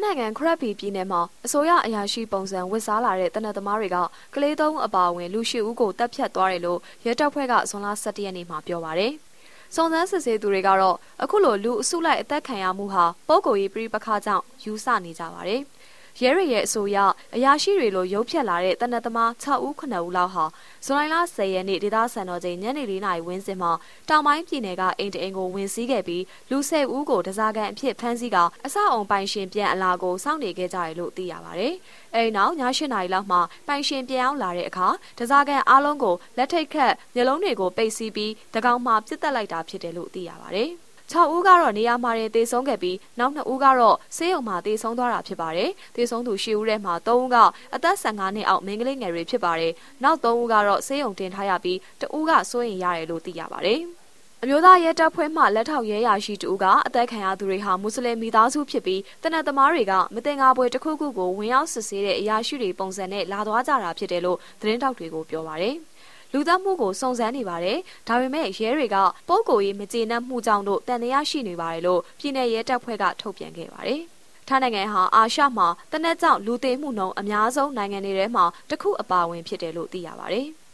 င်းနိုင်ငံခရက်ပီပြည်နယ်မှာအစိုးရအရာရှိပုံစံဝစ်စားလာတဲ့တနက်သမားတွေကကလေးသုံးအပါအဝင်လူရှိဦးကိုတပ်ဖြတ်သွားတယ်လို့ရဲတပ်ဖွဲ့ကဇွန်လ17ရက်နေ့မှာပြောပါရယ်။စုံစမ်းစစ်ဆေးသူတွေကတော့အခုလိုလူအစုလိုက်အသက်ခံရမှုဟာပုံကိုယ်ရေးပြိပခါကြောင့်ယူဆနေကြပါတယ်။ ရဲရရဲ့အဆိုအရအရာရှိတွေလိုရုပ်ဖြတ်လာတဲ့တနက်သမား6ဦး9ဦးလောက်ဟာဇူလိုင်လ10ရက်နေ့ဒေသစံတော်ချိန်ညနေ4နာရီဝန်းကျင်မှာတောင်ပိုင်းပြည်နယ်ကအိမ်တအိမ်ကိုဝင်စီးခဲ့ပြီးလူ10ဦးကိုတစားကန်အဖြစ်ဖမ်းဆီးကအဆောက်အုံပိုင်ရှင်ပြန်အလာကိုစောင့်နေခဲ့ကြတယ်လို့သိရပါတယ်။အဲဒီနောက်ည8နာရီလောက်မှာပိုင်ရှင်ပြန်အောင်လာတဲ့အခါတစားကန်အားလုံးကိုလက်ထိတ်ခတ်မျိုးလုံးတွေကိုပိတ်စီးပြီးတကောင်မှပြစ်တက်လိုက်တာဖြစ်တယ်လို့သိရပါတယ်။ 6ဦးကတော့နေရာမှာတင်သေဆုံးခဲ့ပြီးနောက်2ဦးကတော့ဆေးရုံမှာသေဆုံးသွားတာဖြစ်ပါတယ်။သေဆုံးသူ10ဦးထဲမှာ3ဦးကအသက်15နှစ်အောက်မိန်းကလေးငယ်တွေဖြစ်ပါတယ်။နောက်3ဦးကတော့ဆေးရုံတင်ထားရပြီးတဦးကစိုးရင်ရတယ်လို့သိရပါတယ်။အမျိုးသားရဲတပ်ဖွဲ့မှလက်ထောက်ရဲရာရှိတူကအသက်ခံရသူတွေဟာမွတ်စလင်မိသားစုဖြစ်ပြီးတနက်သမားတွေကမတင်ငါပွဲတစ်ခုခုကိုဝင်ရောက်စစ်ဆေးတဲ့အရာရှိတွေပုံစံနဲ့လာသွားကြတာဖြစ်တယ်လို့သတင်းတောက်တွေကိုပြောပါရယ်။ လူသတ်မှုကိုစုံစမ်းနေပါတယ်။ဒါပေမဲ့ရဲတွေကပုံကိုရေးမကျေနပ်မှုကြောင့်တို့တန်တရားရှိနေပါတယ်လို့ပြည်내ရဲတပ်ဖွဲ့ကထုတ်ပြန်ခဲ့ပါတယ်။ထိုင်းနိုင်ငံဟာအာရှမှာတနက်ကြောင့်လူသေးမှုနှုန်းအများဆုံးနိုင်ငံတွေထဲမှာတစ်ခုအပါအဝင်ဖြစ်တယ်လို့သိရပါတယ်။